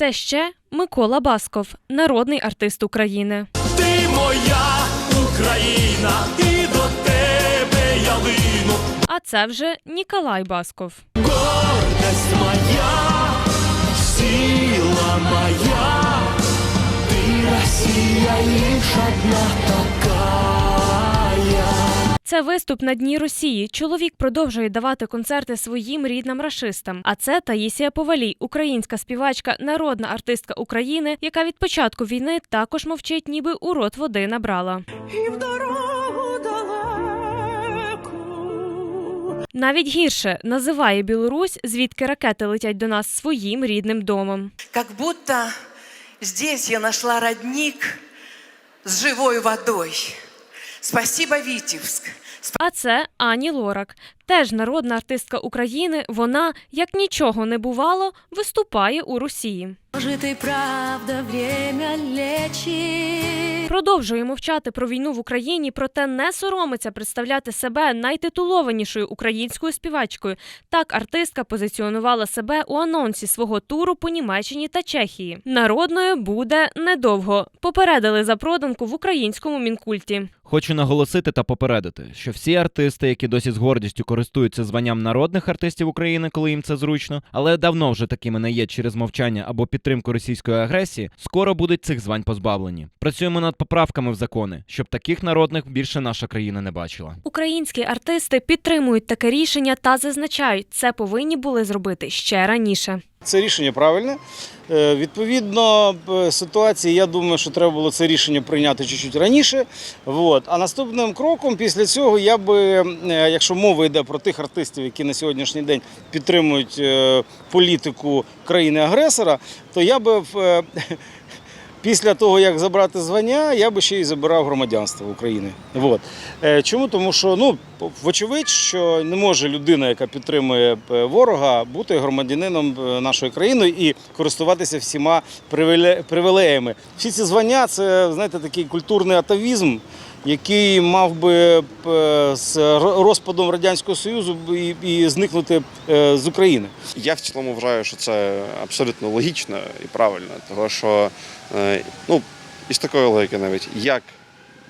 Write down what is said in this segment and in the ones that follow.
це ще Микола Басков, народний артист України. Ти моя Україна, і до тебе я лину. А це вже Ніколай Басков. Гордость моя, сила моя, ты Россия лишь одна. Це виступ на дні Росії. Чоловік продовжує давати концерти своїм рідним рашистам. А це Таїсія Повалій, українська співачка, народна артистка України, яка від початку війни також мовчить, ніби у рот води набрала. І в дорогу далеку. Навіть гірше називає Білорусь, звідки ракети летять до нас своїм рідним домом. Как будто здесь я нашла родник с живой водой. Спасибо, Витебск. А це Ані Лорак, теж народна артистка України. Вона, як нічого не бувало, виступає у Росії. Может и правда время лечит. Продовжує мовчати про війну в Україні, проте не соромиться представляти себе найтитулованішою українською співачкою. Так артистка позиціонувала себе у анонсі свого туру по Німеччині та Чехії. Народною буде недовго. Попередили за проданку в українському мінкульті. Хочу наголосити та попередити, що всі артисти, які досі з гордістю користуються званням народних артистів України, коли їм це зручно, але давно вже такими не є через мовчання або підтримку російської агресії, скоро будуть цих звань позбавлені. Працюємо над поправками в закони, щоб таких народних більше наша країна не бачила. Українські артисти підтримують таке рішення та зазначають, це повинні були зробити ще раніше. Це рішення правильне. Е, Відповідно е, ситуації, я думаю, що треба було це рішення прийняти чуть-чуть раніше. От. А наступним кроком після цього я би, е, якщо мова йде про тих артистів, які на сьогоднішній день підтримують політику країни-агресора, то я би після того, як забрати звання, я би ще й забирав громадянство України. Вот. Е, Чому? Тому що ну, вочевидь, що не може людина, яка підтримує е, ворога, бути громадянином е, нашої країни і користуватися всіма привілеями. Всі ці звання це знаєте, такий культурний атавізм. Який мав би з розпадом радянського союзу і, зникнути з України. Я в цілому вважаю, що це абсолютно логічно і правильно, тому що ну, із такої логіки навіть як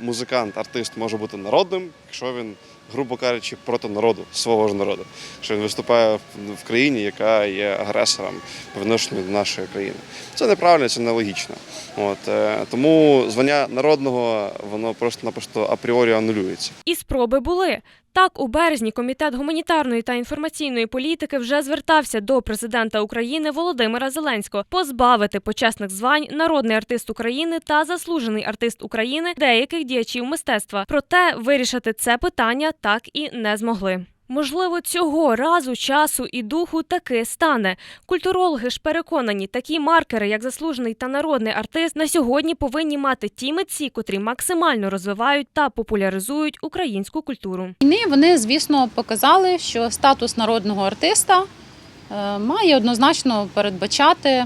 музикант, артист може бути народним, якщо він, грубо кажучи, проти народу, свого ж народу, що він виступає в- в країні, яка є агресором по відношенню до нашої країни. Це неправильно, це нелогічно. От, е, тому звання народного воно просто-напросто апріорі анулюється. І спроби були. Так, у березні комітет гуманітарної та інформаційної політики вже звертався до президента України Володимира Зеленського позбавити почесних звань народний артист України та заслужений артист України деяких діячів мистецтва. Проте вирішити це питання так і не змогли. Можливо, цього разу часу і духу таки стане. Культурологи ж переконані, такі маркери, як заслужений та народний артист, на сьогодні повинні мати ті митці, котрі максимально розвивають та популяризують українську культуру. Війни вони, звісно, показали, що статус народного артиста е, має однозначно передбачати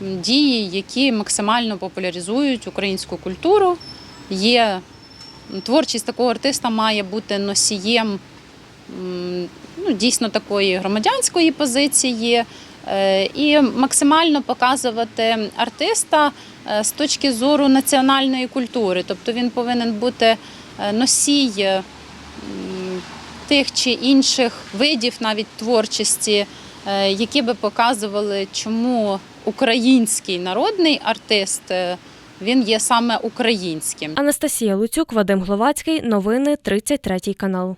дії, які максимально популяризують українську культуру. Є творчість такого артиста має бути носієм ну, дійсно такої громадянської позиції. е, І максимально показувати артиста е, з точки зору національної культури, тобто він повинен бути е, носій тих чи інших видів навіть творчості, які би показували, чому український народний артист він є саме українським. Анастасія Луцюк, Вадим Гловацький. Новини 33 канал.